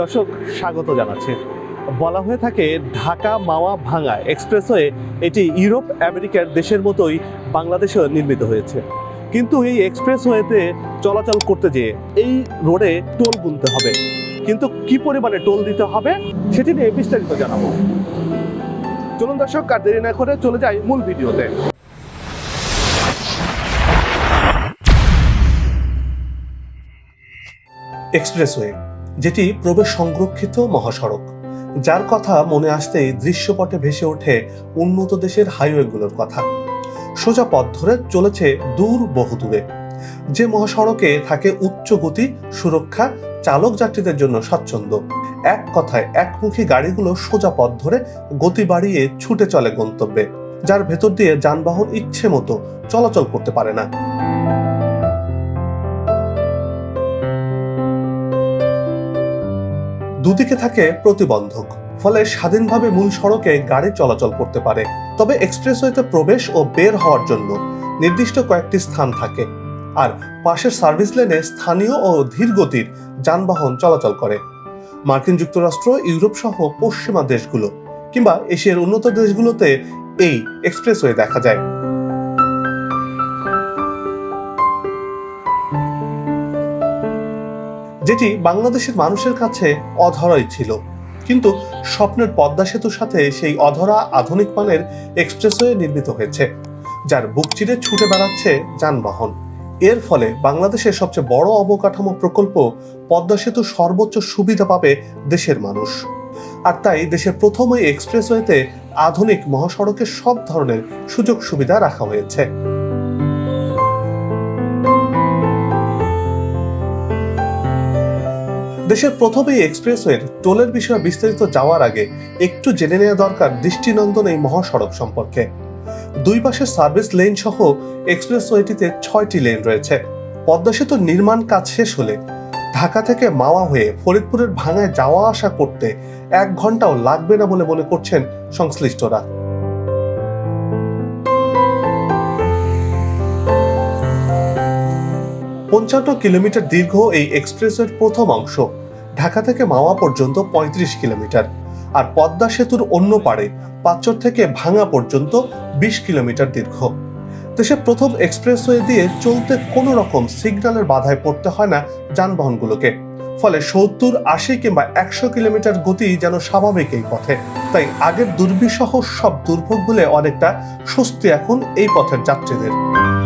দর্শক, স্বাগত জানাচ্ছি। বলা হয়ে থাকে ঢাকা মাওয়া ভাঙা এক্সপ্রেসওয়ে এটি ইউরোপ, আমেরিকার দেশের মতোই বাংলাদেশেও নির্মিত হয়েছে। কিন্তু এই এক্সপ্রেসওয়েতে চলাচল করতে যেয়ে এই রোডে টোল গুনতে হবে। কিন্তু কি পরিমাণে টোল দিতে হবে, সেটি নিয়ে বিস্তারিত জানাব। চলুন দর্শক, আর দেরি না করে চলে যাই মূল ভিডিওতে। এক্সপ্রেসওয়ে যেটি প্রবেশ সংরক্ষিত মহাসড়ক, যার কথা মনে আসতেই দৃশ্যপটে ভেসে ওঠে উন্নত দেশের হাইওয়েগুলোর কথা। সোজা পথ ধরে চলেছে দূর বহুদূরে যে মহাসড়কে থাকে উচ্চ গতি, সুরক্ষা, চালক যাত্রীদের জন্য স্বাচ্ছন্দ্য। এক কথায়, একমুখী গাড়িগুলো সোজা পথ ধরে গতি বাড়িয়ে ছুটে চলে গন্তব্যে, যার ভেতর দিয়ে যানবাহন ইচ্ছে মতো চলাচল করতে পারে না। দুদিকে থাকে প্রতিবন্ধক, ফলে স্বাধীনভাবে মূল সড়কে গাড়ি চলাচল করতে পারে। তবে এক্সপ্রেসওয়েতে প্রবেশ ও বের হওয়ার জন্য নির্দিষ্ট কয়েকটি স্থান থাকে, আর পাশের সার্ভিস লেনে স্থানীয় ও ধীর গতির যানবাহন চলাচল করে। মার্কিন যুক্তরাষ্ট্র, ইউরোপ সহ পশ্চিমা দেশগুলো কিংবা এশিয়ার উন্নত দেশগুলোতে এই এক্সপ্রেসওয়ে দেখা যায়। যেটি বাংলাদেশের মানুষের কাছে অধরাই ছিল। কিন্তু স্বপ্নের পদ্মা সেতুর সাথে সেই অধরা আধুনিক মানের এক্সপ্রেসওয়ে নির্মিত হয়েছে, যার বুক চিরে ছুটে বেড়াচ্ছে যানবাহন। এর ফলে বাংলাদেশের সবচেয়ে বড় অবকাঠামো প্রকল্প পদ্মা সেতু সর্বোচ্চ সুবিধা পাবে দেশের মানুষ। আর তাই দেশের প্রথম এই এক্সপ্রেসওয়েতে আধুনিক মহাসড়কের সব ধরনের সুযোগ সুবিধা রাখা হয়েছে। দেশের প্রথম এই এক্সপ্রেসওয়ের টোলের বিষয়ে বিস্তারিত যাওয়ার আগে একটু জেনে নেওয়া দরকার দৃষ্টিনন্দন এই মহাসড়ক সম্পর্কে। দুই পাশে সার্ভিস লেন সহ এক্সপ্রেসওয়েটিতে ছয়টি লেন রয়েছে। পদ্মা সেতুর নির্মাণ কাজ শেষ হলে ঢাকা থেকে মাওয়া হয়ে ফরিদপুরের ভাঙায় যাওয়া আসা করতে এক ঘন্টাও লাগবে না বলে মনে করছেন সংশ্লিষ্টরা। পঞ্চান্ন কিলোমিটার দীর্ঘ এই এক্সপ্রেসের প্রথম অংশ। ঢাকা থেকে মাওয়া পর্যন্ত ৩৫ কিলোমিটার আর পদ্মা সেতুর অন্য পাড়ে পাঁচর থেকে ভাঙা পর্যন্ত ২০ কিলোমিটার দীর্ঘ। দেশের প্রথম এক্সপ্রেসওয়ে দিয়ে চলতে কোনো রকম সিগন্যালের বাধায় পড়তে হয় না যানবাহনগুলোকে। ফলে সত্তর, আশি কিংবা একশো কিলোমিটার গতি যেন স্বাভাবিক এই পথে। তাই আগের দুর্বিসহ সব দুর্ভোগ বলে অনেকটা স্বস্তি এখন এই পথের যাত্রীদের।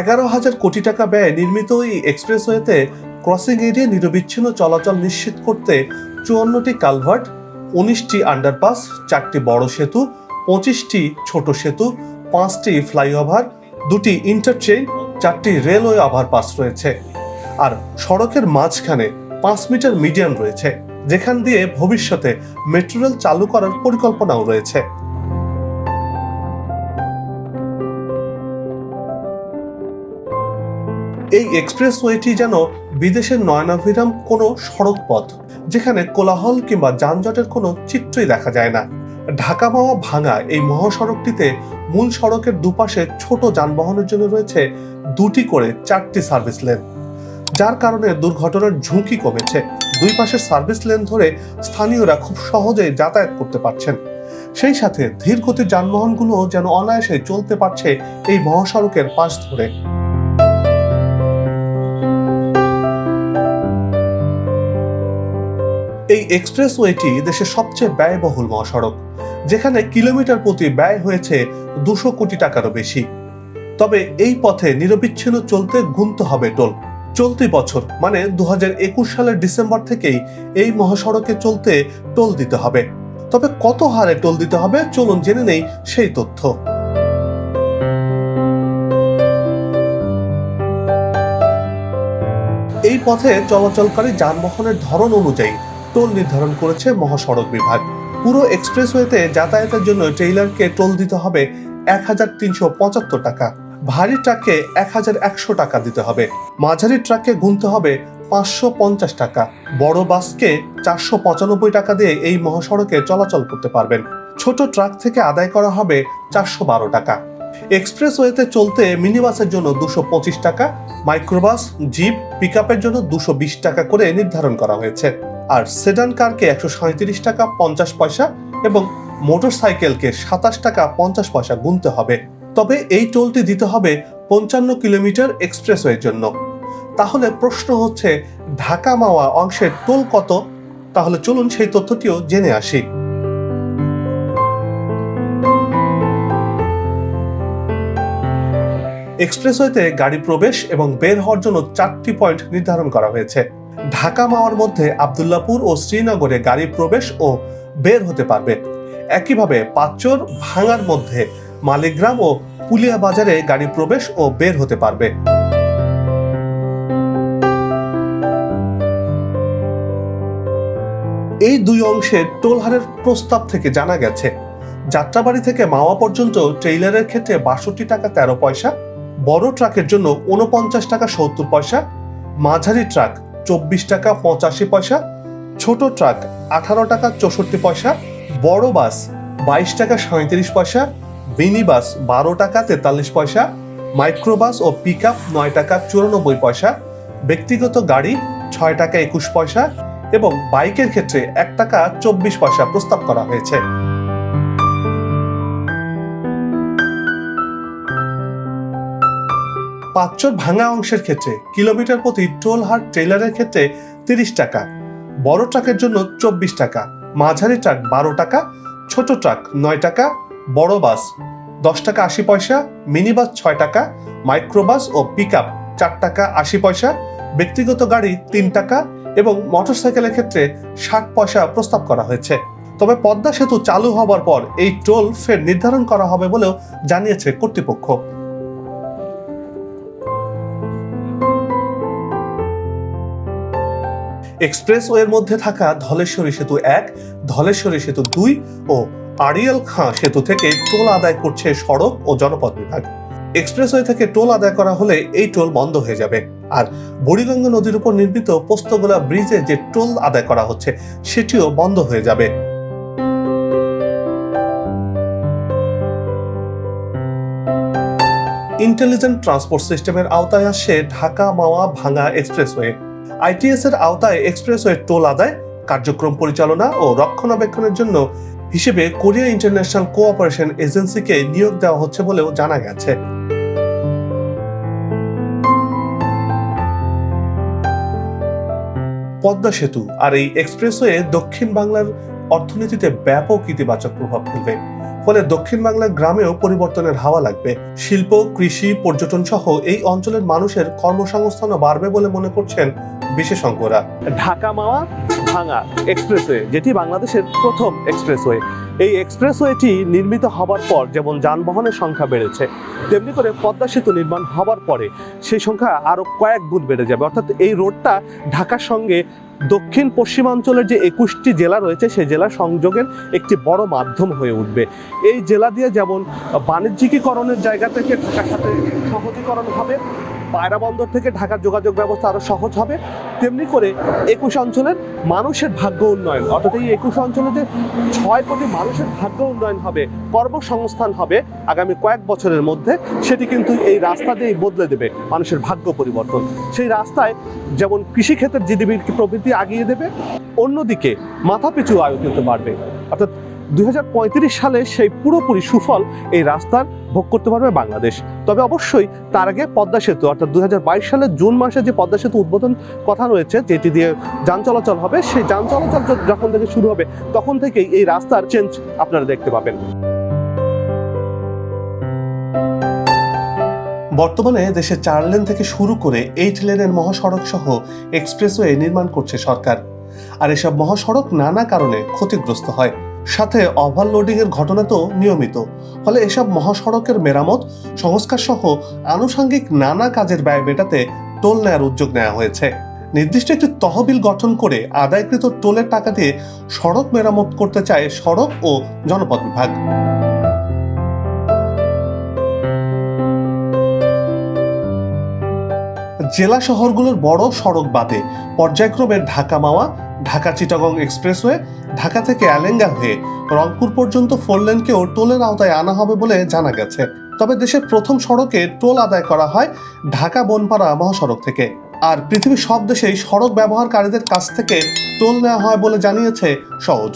এগারো হাজার কোটি টাকা ব্যয়ে নির্মিত এই এক্সপ্রেসওয়েতে ক্রসিং এরিয়া নিরবিচ্ছিন্ন চলাচল নিশ্চিত করতে চুয়ান্নটি কালভার্ট, উনিশটি আন্ডারপাস, চারটি বড় সেতু, পঁচিশটি ছোট সেতু, পাঁচটি ফ্লাইওভার, দুটি ইন্টারচেইন চারটি রেলওয়ে ওভারপাস রয়েছে। আর সড়কের মাঝখানে পাঁচ মিটার মিডিয়ান রয়েছে, যেখান দিয়ে ভবিষ্যতে মেট্রো রেল চালু করার পরিকল্পনাও রয়েছে। এই এক্সপ্রেসওয়েটি যেন বিদেশের নয়নাভিরাম কোনো সড়ক পথ যেখানে কোলাহল কিংবা যানজটের কোনো চিত্রই দেখা যায় না। ঢাকা মাওয়া ভাঙা এই মহাসড়কটিতে মূল সড়কের দুপাশে ছোট যানবাহনের জন্য রয়েছে দুটি করে চারটি সার্ভিস লেন, যার কারণে দুর্ঘটনার ঝুঁকি কমেছে। দুই পাশের সার্ভিস লেন ধরে স্থানীয়রা খুব সহজে যাতায়াত করতে পারছেন। সেই সাথে ধীর গতির যানবাহনগুলো যেন অনায়াসে চলতে পারছে এই মহাসড়কের পাশ ধরে। এই এক্সপ্রেসওয়েটি দেশের সবচেয়ে ব্যয়বহুল মহাসড়ক, যেখানে কিলোমিটার প্রতি ব্যয় হয়েছে দুশো কোটি টাকারও বেশি। তবে এই পথে নিরবিচ্ছিন্ন চলতে গুনতে হবে টোল। চলতি বছর মানে দু হাজার একুশ সালের ডিসেম্বর থেকেই এই মহাসড়কে চলতে টোল দিতে হবে। তবে কত হারে টোল দিতে হবে, চলুন জেনে নেই সেই তথ্য। এই পথে চলাচলকারী যানবাহনের ধরন অনুযায়ী টোল নির্ধারণ করেছে মহাসড়ক বিভাগ। পুরো এক্সপ্রেসওয়েতে যাতায়াতের জন্য ট্রেইলারকে টোল দিতে হবে এক হাজার তিনশো পঁচাত্তর টাকা। ভারী ট্রাককে এক হাজার একশো টাকা দিতে হবে। মাঝারি ট্রাককে গুনতে হবে পাঁচশো পঞ্চাশ টাকা। বড় বাসকে চারশো পঁচানব্বই টাকা দিয়ে এই মহাসড়কে চলাচল করতে পারবেন। ছোট ট্রাক থেকে আদায় করা হবে চারশো বারো টাকা। এক্সপ্রেসওয়েতে চলতে মিনি বাসের জন্য দুশো পঁচিশ টাকা, মাইক্রোবাস, জিপ পিক জন্য দুশো বিশ টাকা করে নির্ধারণ করা হয়েছে। আর সেডান কারকে একশো সাঁত্রিশ টাকা পঞ্চাশ পয়সা এবং মোটর সাইকেলকে সাতাশ টাকা পঞ্চাশ পয়সা গুনতে হবে। তবে এই টোলটি দিতে হবে পঞ্চান্ন কিলোমিটার এক্সপ্রেসওয়ের জন্য। তাহলে প্রশ্ন হচ্ছে, ঢাকা মাওয়া অংশের টোল কত? তাহলে চলুন সেই তথ্যটিও জেনে আসি। এক্সপ্রেসওয়েতে গাড়ি প্রবেশ এবং বের হওয়ার জন্য চারটি পয়েন্ট নির্ধারণ করা হয়েছে। ঢাকা মাওয়ার মধ্যে আবদুল্লাপুর ও শ্রীনগরে গাড়ি প্রবেশ ও বের হতে পারবে। একইভাবে পাঁচচর ভাঙার মধ্যে মালিগ্রাম ও পুলিয়া বাজারে গাড়ি প্রবেশ ও বের হতে পারবে। এই দুই অংশের টোল হারের প্রস্তাব থেকে জানা গেছে, যাত্রাবাড়ি থেকে মাওয়া পর্যন্ত ট্রেইলারের ক্ষেত্রে বাষট্টি টাকা তেরো পয়সা, বড় ট্রাকের জন্য উনপঞ্চাশ টাকা সত্তর পয়সা, মাঝারি ট্রাক চব্বিশ টাকা পঁচাশি পয়সা, ছোট ট্রাক আঠারো টাকা চৌষট্টি পয়সা, বড় বাস বাইশ টাকা সাঁত্রিশ পয়সা, মিনি বাস বারো টাকা তেতাল্লিশ পয়সা মাইক্রোবাস ও পিক আপ নয় টাকা চুরানব্বই পয়সা, ব্যক্তিগত গাড়ি ছয় টাকা একুশ পয়সা এবং বাইকের ক্ষেত্রে এক টাকা চব্বিশ পয়সা প্রস্তাব করা হয়েছে। পাঁচচর ভাঙা অংশের ক্ষেত্রে কিলোমিটার প্রতি টোল হার ট্রেলারের ক্ষেত্রে তিরিশ টাকা, বড় ট্রাকের জন্য চব্বিশ টাকা, মাঝারি ট্রাক বারো টাকা, ছোট ট্রাক নয় টাকা, বড় বাস দশ টাকা আশি পয়সা, মিনি বাস ছয় টাকা মাইক্রোবাস ও পিক আপ চার টাকা আশি পয়সা, ব্যক্তিগত গাড়ি তিন টাকা এবং মোটরসাইকেলের ক্ষেত্রে ষাট পয়সা প্রস্তাব করা হয়েছে। তবে পদ্মা সেতু চালু হবার পর এই টোল ফের নির্ধারণ করা হবে বলেও জানিয়েছে কর্তৃপক্ষ। এক্সপ্রেসওয়ের মধ্যে থাকা ধলেশ্বরী সেতু এক, ধলেশ্বরী সেতু দুই ও আড়িয়াল খাঁ সেতু থেকে টোল আদায় করছে সড়ক ও জনপথ বিভাগ। এক্সপ্রেসওয়ে থেকে টোল আদায় করা হলে এই টোল বন্ধ হয়ে যাবে। আর বুড়িগঙ্গা নদীর উপর নির্মিত পোস্তগোলা ব্রিজে যে টোল আদায় করা হচ্ছে, সেটিও বন্ধ হয়ে যাবে। ইন্টেলিজেন্ট ট্রান্সপোর্ট সিস্টেমের আওতায় আসছে ঢাকা মাওয়া ভাঙা এক্সপ্রেসওয়ে। আইটিএস এর আওতায় এক্সপ্রেসওয়ে টোল আদায়, কার্যক্রম পরিচালনা ও রক্ষণাবেক্ষণের জন্য হিসেবে কোরিয়া ইন্টারন্যাশনাল কোঅপারেশন এজেন্সিকে নিয়োগ দেওয়া হচ্ছে বলেও জানা গেছে। পদ্মা সেতু আর এই এক্সপ্রেসওয়ে দক্ষিণ বাংলার অর্থনীতিতে ব্যাপক ইতিবাচক প্রভাব ফেলবে। ফলে দক্ষিণ বাংলার গ্রামেও পরিবর্তনের হাওয়া লাগবে। শিল্প, কৃষি, পর্যটন সহ এই অঞ্চলের মানুষের কর্মসংস্থানও বাড়বে বলে মনে করছেন বিশেষজ্ঞরা। ঢাকা মাওয়া ভাঙা এক্সপ্রেসওয়ে, যেটি বাংলাদেশের প্রথম এক্সপ্রেসওয়ে। এই এক্সপ্রেসওয়েটি নির্মিত হবার পর যেমন যানবাহনের সংখ্যা বেড়েছে, তেমনি করে পদ্মা সেতু নির্মাণ হবার পরে সেই সংখ্যা আরও কয়েক গুণ বেড়ে যাবে। অর্থাৎ এই রোডটা ঢাকার সঙ্গে দক্ষিণ পশ্চিমাঞ্চলের যে একুশটি জেলা রয়েছে, সেই জেলা সংযোগের একটি বড় মাধ্যম হয়ে উঠবে। এই জেলা দিয়ে যেমন বাণিজ্যিকীকরণের জায়গা থেকে ঢাকার সাথে সহজীকরণ হবে পায়রা বন্দর থেকে ঢাকার যোগাযোগ ব্যবস্থা আরও সহজ হবে। তেমনি করে একুশ অঞ্চলের মানুষের ভাগ্য উন্নয়ন, অর্থাৎ এই একুশ অঞ্চলে যে ছয় কোটি মানুষের ভাগ্য উন্নয়ন হবে, কর্মসংস্থান হবে আগামী কয়েক বছরের মধ্যে। সেটি কিন্তু এই রাস্তা দিয়েই বদলে দেবে মানুষের ভাগ্য পরিবর্তন। সেই রাস্তায় যেমন কৃষিক্ষেত্রের জিডিপির প্রবৃদ্ধি আগিয়ে দেবে, অন্যদিকে মাথাপিছু আয়ু কিন্তু বাড়বে। অর্থাৎ দুই হাজার পঁয়ত্রিশ সালে সেই পুরোপুরি সুফল এই রাস্তার ভোগ করতে পারবে বাংলাদেশ। তবে অবশ্যই তার আগে পদ্মা সেতু, অর্থাৎ দু হাজার বাইশ সালের জুন মাসে যে পদ্মা সেতু উদ্বোধন কথা রয়েছে, যেটি দিয়ে যান চলাচল হবে, সেই যান চলাচল যখন থেকে শুরু হবে, তখন থেকেই এই রাস্তার চেঞ্জ আপনারা দেখতে পাবেন। বর্তমানে দেশে চার লেন থেকে শুরু করে এইট লেনের মহাসড়ক সহ এক্সপ্রেসওয়ে নির্মাণ করছে সরকার। আর এসব মহাসড়ক নানা কারণে ক্ষতিগ্রস্ত হয়। সাথে ওভারলোডিং এর ঘটনা তো নিয়মিত। ফলে এসব মহাসড়কের মেরামত সংস্কার সহ আনুষঙ্গিক নানা কাজের ব্যয় মেটাতে টোল নেয়ার উদ্যোগ নেওয়া হয়েছে। নির্দিষ্ট একটি তহবিল গঠন করে আদায়কৃত টোলের টাকা দিয়ে সড়ক মেরামত করতে চায় সড়ক ও জনপথ বিভাগ। জেলা শহরগুলোর বড় সড়ক বাদে পর্যায়ক্রমে ঢাকা মাওয়া ঢাকা চিটাগং এক্সপ্রেসওয়ে ঢাকা থেকে অ্যালেঙ্গা হয়ে রংপুর পর্যন্ত ফোর লেনকেও টোলের আওতায় আনা হবে বলে জানা গেছে। তবে দেশের প্রথম সড়কে টোল আদায় করা হয় ঢাকা বনপাড়া মহাসড়ক থেকে। আর পৃথিবীর সব দেশেই সড়ক ব্যবহারকারীদের কাছ থেকে টোল নেওয়া হয় বলে জানিয়েছে সহজ।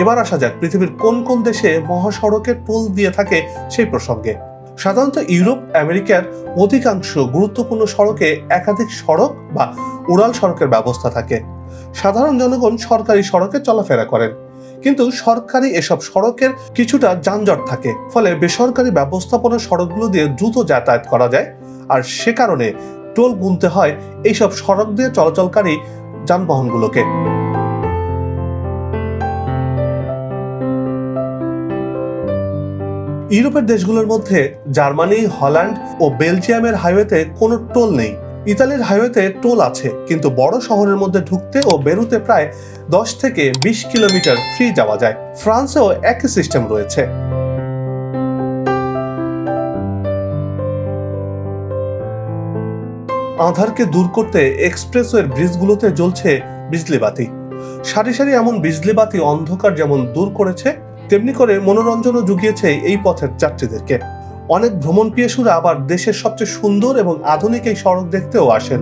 এবার আসা যাক পৃথিবীর কোন কোন দেশে মহাসড়কে টোল দিয়ে থাকে সেই প্রসঙ্গে। সাধারণত ইউরোপ, আমেরিকার অধিকাংশ গুরুত্বপূর্ণ সড়কে একাধিক সড়ক বা উড়াল সড়কের ব্যবস্থা থাকে। সাধারণ জনগণ সরকারি সড়কে চলাফেরা করেন। কিন্তু সরকারি এসব সড়কের কিছুটা যানজট থাকে, ফলে বেসরকারি ব্যবস্থাপনা সড়কগুলো দিয়ে দ্রুত যাতায়াত করা যায়। আর সে কারণে টোল গুনতে হয় এইসব সড়ক দিয়ে চলাচলকারী যানবাহনগুলোকে। ইউরোপের দেশগুলোর মধ্যে জার্মানি, হল্যান্ড ও বেলজিয়ামের হাইওয়েতে কোনো টোল নেই। ইতালির হাইওয়েতে টোল আছে, কিন্তু বড় শহরের মধ্যে ঢুকতে ও বেরুতে প্রায় দশ থেকে বিশ কিলোমিটার ফ্রি যাওয়া যায়। ফ্রান্সেও একই সিস্টেম রয়েছে। আধারকে দূর করতে এক্সপ্রেসওয়ের ব্রিজগুলোতে জ্বলছে বিজলি বাতি সারি সারি এমন বিজলি বাতি অন্ধকার যেমন দূর করেছে তেমনি করে মনোরঞ্জনও জুগিয়েছে এই পথের যাত্রীদেরকে। অনেক ভ্রমণ পিয়েসুরা আবার দেশের সবচেয়ে সুন্দর এবং আধুনিক এই সড়ক দেখতেও আসেন।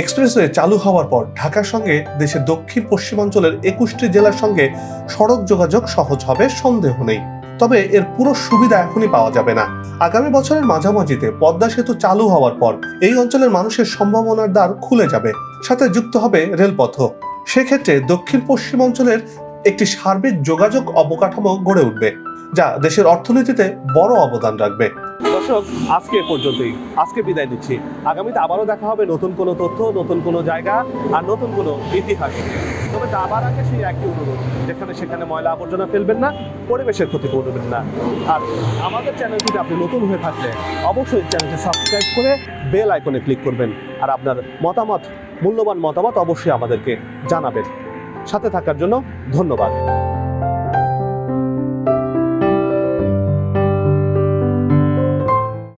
এক্সপ্রেসওয়ে চালু হওয়ার পর ঢাকার সঙ্গে দেশের দক্ষিণ পশ্চিমাঞ্চলের একুশটি জেলার সঙ্গে সড়ক যোগাযোগ সহজ হবে, সন্দেহ নেই। তবে এর পুরো সুবিধা এখনই পাওয়া যাবে না। আগামী বছরের মাঝামাঝিতে পদ্মা সেতু চালু হওয়ার পর এই অঞ্চলের মানুষের সম্ভাবনার দ্বার খুলে যাবে, সাথে যুক্ত হবে রেলপথও। সেক্ষেত্রে দক্ষিণ পশ্চিম অঞ্চলের একটি সার্বিক যোগাযোগ অবকাঠামো গড়ে উঠবে, যা দেশের অর্থনীতিতে বড় অবদান রাখবে। দর্শক, আজকে পর্যন্তই। আজকে বিদায় নিচ্ছি। আগামীতে আবারও দেখা হবে নতুন কোনো তথ্য, নতুন কোনো জায়গা আর নতুন কোনো ইতিহাস। তবে যাবার আগে সেই একই অনুরোধ, যেখানে সেখানে ময়লা আবর্জনা ফেলবেন না, পরিবেশের ক্ষতি করবেন না। আর আমাদের চ্যানেলটিতে আপনি নতুন হয়ে থাকলে অবশ্যই চ্যানেলটি সাবস্ক্রাইব করে বেল আইকনে ক্লিক করবেন। আর আপনার মতামত, মূল্যবান মতামত অবশ্যই আমাদেরকে জানাবেন। সাথে থাকার জন্য ধন্যবাদ।